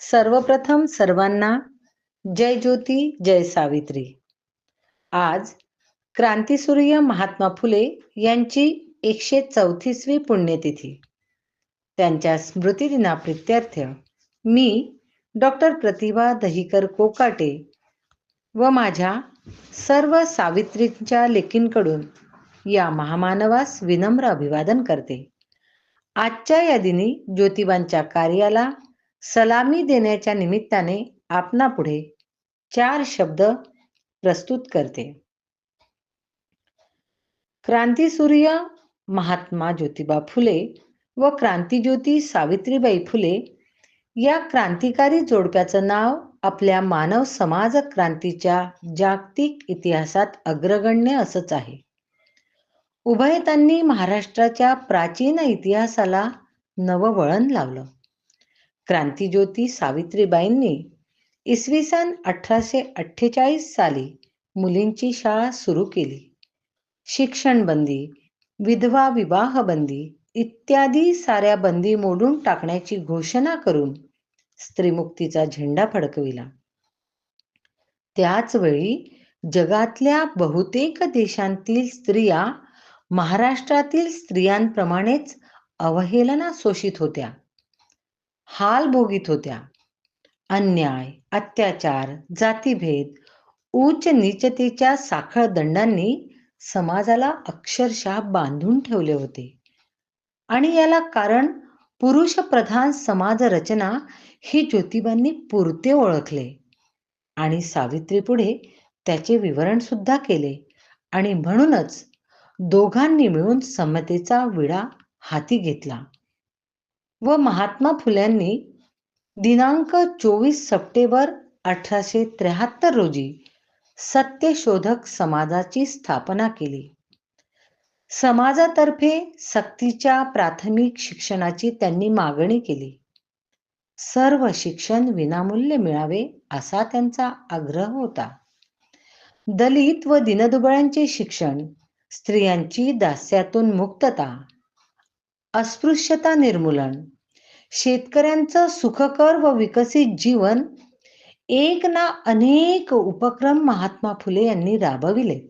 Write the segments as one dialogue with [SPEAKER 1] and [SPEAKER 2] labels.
[SPEAKER 1] सर्वप्रथम सर्वांना जय ज्योती जय सावित्री. आज क्रांतीसूर्य महात्मा फुले यांची एकशे चौतीसवी पुण्यतिथी. त्यांच्या स्मृतिदिनाप्रित्यर्थ मी डॉक्टर प्रतिभा दहिकर कोकाटे व माझ्या सर्व सावित्रींच्या लेकींकडून या महामानवास विनम्र अभिवादन करते. आजच्या या दिनी ज्योतिबांच्या कार्याला सलामी देण्याच्या निमित्ताने आपणापुढे चार शब्द प्रस्तुत करते. क्रांतीसूर्य महात्मा ज्योतिबा फुले व क्रांतीज्योती सावित्रीबाई फुले या क्रांतिकारी जोडप्याचं नाव आपल्या मानव समाज क्रांतीच्या जागतिक इतिहासात अग्रगण्य असंच आहे. उभयतांनी महाराष्ट्राच्या प्राचीन इतिहासाला नववळण लावलं. क्रांतीज्योती सावित्रीबाईंनी इसवी सन अठराशे अठ्ठेचाळीस साली मुलींची शाळा सुरू केली. शिक्षण बंदी विधवा विवाह बंदी इत्यादी साऱ्या बंदी मोडून टाकण्याची घोषणा करून स्त्रीमुक्तीचा झेंडा फडकविला. त्याच वेळी जगातल्या बहुतेक देशांतील स्त्रिया महाराष्ट्रातील स्त्रियांप्रमाणेच अवहेलना शोषित होत्या. हाल भोगीत होत्या. अन्याय अत्याचार जातीभेद उच्च नीचतेच्या साखळ दंडांनी समाजाला अक्षरशः बांधून ठेवले होते. आणि याला कारण पुरुष प्रधान समाज रचना ही ज्योतिबांनी पुरते ओळखले. आणि सावित्री पुढे त्याचे विवरण सुद्धा केले. आणि म्हणूनच दोघांनी मिळून समतेचा विडा हाती घेतला. व महात्मा फुल्यांनी दिनांक चोवीस सप्टेंबर अठराशे त्र्याहत्तर रोजी सत्यशोधक समाजाची स्थापना केली. समाजातर्फे सक्तीच्या प्राथमिक शिक्षणाची त्यांनी मागणी केली. सर्व शिक्षण विनामूल्य मिळावे असा त्यांचा आग्रह होता. दलित व दिनदुबळ्यांचे शिक्षण स्त्रियांची दास्यातून मुक्तता अस्पृश्यता निर्मूलन शेतकऱ्यांचं सुखकर व विकसित जीवन एक ना अनेक उपक्रम महात्मा फुले यांनी राबविले.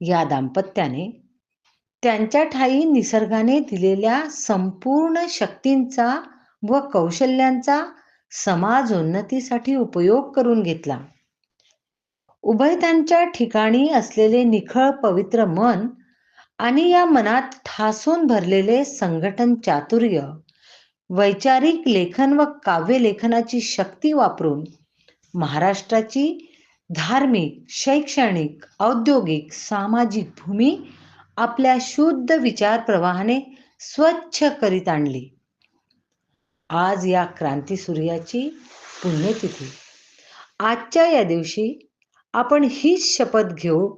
[SPEAKER 1] या दाम्पत्याने त्यांच्या ठाई निसर्गाने दिलेल्या संपूर्ण शक्तींचा व कौशल्यांचा समाजोन्नतीसाठी उपयोग करून घेतला. उभय त्यांच्या ठिकाणी असलेले निखळ पवित्र मन आणि या मनात ठासून भरलेले संघटन चातुर्य वैचारिक लेखन व काव्य लेखनाची शक्ती वापरून महाराष्ट्राची धार्मिक शैक्षणिक औद्योगिक सामाजिक भूमी आपल्या शुद्ध विचार प्रवाहाने स्वच्छ करीत आणली. आज या क्रांती सूर्याची पुण्यतिथी. आजच्या या दिवशी आपण हीच शपथ घेऊ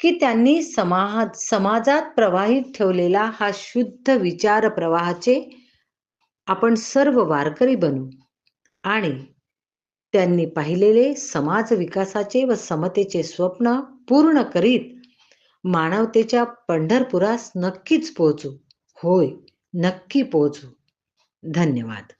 [SPEAKER 1] की त्यांनी समाज समाजात प्रवाहित ठेवलेला हा शुद्ध विचार प्रवाहाचे आपण सर्व वारकरी बनू. आणि त्यांनी पाहिलेले समाज विकासाचे व समतेचे स्वप्न पूर्ण करीत मानवतेच्या पंढरपुरास नक्कीच पोहोचू. होय नक्की पोहोचू. धन्यवाद.